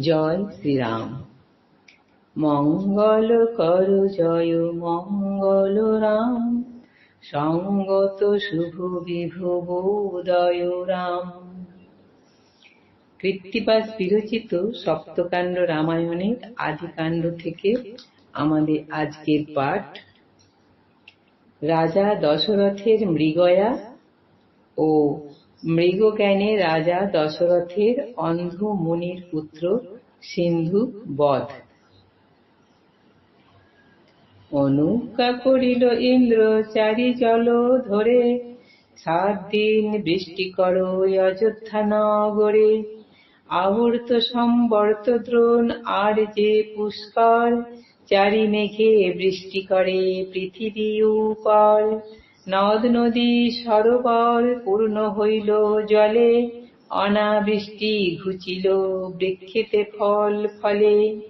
জয় শ্রীরাম। মঙ্গল কর, জয় মঙ্গল রাম। সঙ্গত শুভ বিভব উদয় রাম। কৃত্তিবাস বিরচিত সপ্তকাণ্ড রামায়ণের আদিকাণ্ড থেকে আমাদের আজকের পাঠ। রাজা দশরথের মৃগয়া ও মৃগজ্ঞানে রাজা দশরথের অন্ধ মুনির পুত্র সিন্ধু বধ। অনুজ্ঞা করিল ইন্দ্র, চারি জল ধরে, সাত দিন বৃষ্টি কর অযোধ্যা নগরে। আবর্ত সম্বর্ত দ্রোণ আর যে পুষ্কর, চারি মেঘে বৃষ্টি করে পৃথিবী উপর। নদ নদী সরোবর পূর্ণ হইল জলে, অনাবৃষ্টি ঘুচিল বৃক্ষেতে ফল ফলে।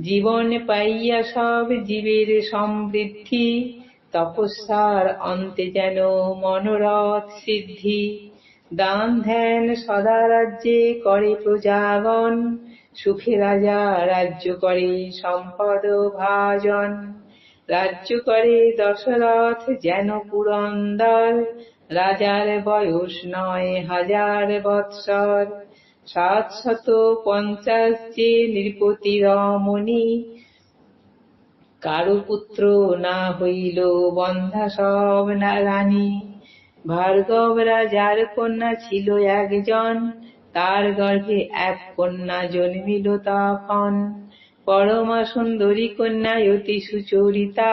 জীবন পাইয়া সব জীবের সমৃদ্ধি, তপস্যার অন্তে যেন মনোরথ সিদ্ধি। দান ধ্যান সদা রাজ্যে করে প্রজাগণ, সুখে রাজা রাজ্য করে সম্পদ ভাজন। রাজ্য করে দশরথ যেন পুরন্দর। রাজার বয়স নয় হাজার বৎসর। সাতশত পঞ্চাশ যে নৃপতি রমণী, কারও পুত্র না হইল বন্ধা সব না রানী ভার্গব রাজার কন্যা ছিল একজন, তার গর্ভে এক কন্যা জন্মিল তখন। পরমা সুন্দরী কন্যা, অতি সুচরিতা,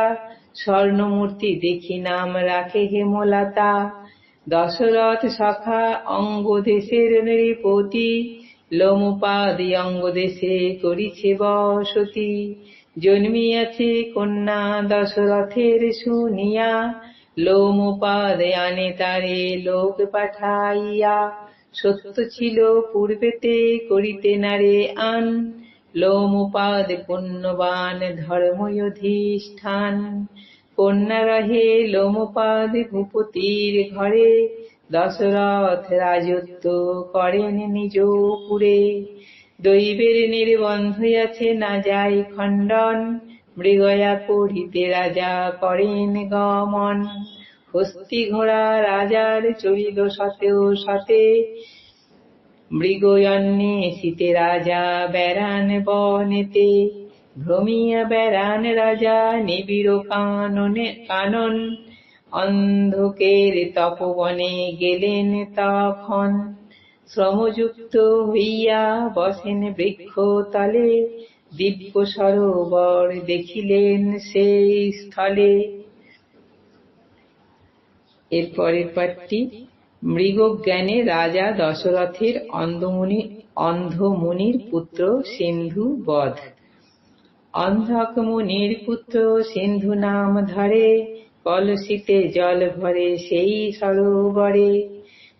স্বর্ণমূর্তি দেখি নাম রাখে হেমলতা। দশরথ সখা অঙ্গ দেশের নৃপতি, লোমপাদি অঙ্গ দেশে করিছে বসতি। জন্মিয়াছে কন্যা দশরথের শুনিয়া, লোমপাদে আনে তারে লোক পাঠাইয়া। সত্য ছিল পূর্বেতে করিতে নারে আন লোমপাদ পুণ্যবান ধর্ময়ধিষ্ঠান কন্যা রহে লোমপাদ ভূপতির ঘরে দশরথ রাজত্ব করেন নিজ পুরে। দৈবের নির্বন্ধ আছে না যাই খণ্ডন, মৃগয়া করিতে রাজা করেন গমন। হস্তি ঘোড়া রাজার চলিল সতেও সতে মৃগয়ন্যে শীতে রাজা বেড়ান বনেতে, ভ্রমিয়া বেড়ান রাজা নিবিড় কাননে, কানন। অন্ধকের তপবনে গেলেন তখন, শ্রমযুক্ত হইয়া বসেন বৃক্ষ তলে, দিব্য সরোবর দেখিলেন সেই স্থলে। এর পরের পাঠটি মৃগজ্ঞানে রাজা দশরথের অন্ধমুনি অন্ধমুনির পুত্র সিন্ধু বধ। অন্ধক মুনির পুত্র সিন্ধু নাম ধরে, কলসিতে জল ভরে সেই সরোবরে।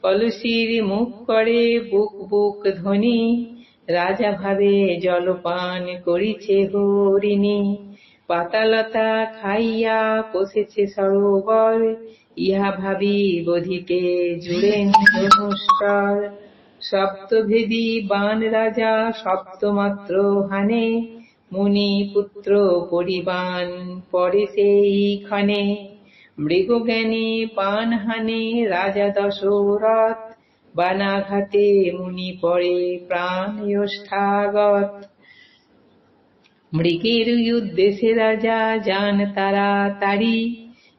কলসির মুখ করে বুক বুক ধ্বনি, রাজা ভাবে জলপান করিছে হরিণী। পাতালতা খাইয়া কষেছে সরোবর, ইহা ভাবি বোধিতে জুড়েন সপ্তভেদী বান রাজা সপ্তমাত্র হানে মুনি পুত্র পরিবান পরে সেই ক্ষণে মৃগজ্ঞানী পান হানে রাজা দশরথ, বানাঘাতে মুনি পরে প্রাণ ওষ্ঠাগত মৃগের উদ্দেশ্যে রাজা যান তাড়াতাড়ি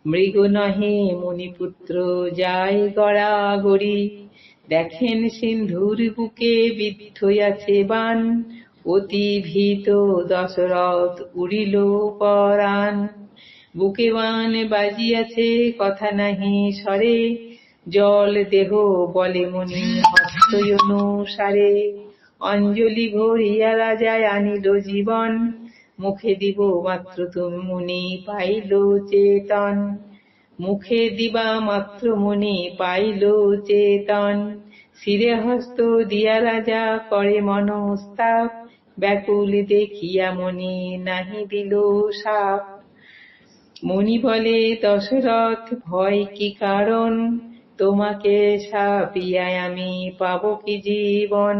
মৃগ নহে মুনিপুত্র যায় গড়াগড়ি দেখেন সিন্ধুর বুকে বিদ্ধ আছে বান। অতি ভীত দশরথ উড়িল পরাণ। বুকে বান বাজিয়াছে, কথা নাহি সরে জল দেহ বলে মুনি হস্ত অনুসারে অঞ্জলি ভরিয়া রাজায় আনিল জীবন। মুখে দিব মাত্র তুমি মুনি পাইল চেতন। মুখে দিবা মাত্র মুনি পাইল চেতন। শিরে হস্ত দিয়া রাজা করে মনস্তাপ, ব্যাকুল দেখিয়া মনি নাহি দিল সাপ। মুনি বলে, দশরথ, ভয় কি কারণ? তোমাকে সাপিয়ায় আমি পাব কি জীবন?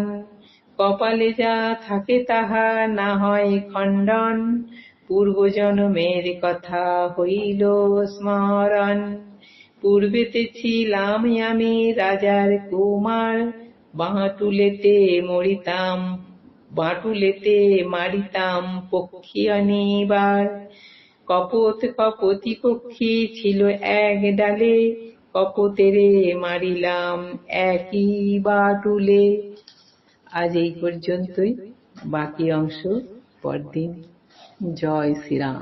কপালে যা থাকে তাহা না হয় খণ্ডন। পূর্বজন্মের কথা হইল স্মরণ। পূর্বেতে ছিলাম আমি রাজার কুমার, বাঁটুলেতে মরিতাম, বাঁটুলেতে মারিতাম পক্ষী অনিবার। কপত কপতি পক্ষী ছিল এক ডালে, কপতেরে মারিলাম একই বাটুলে। আজ এই পর্যন্তই। বাকি অংশ পরদিন। জয় শ্রীরাম।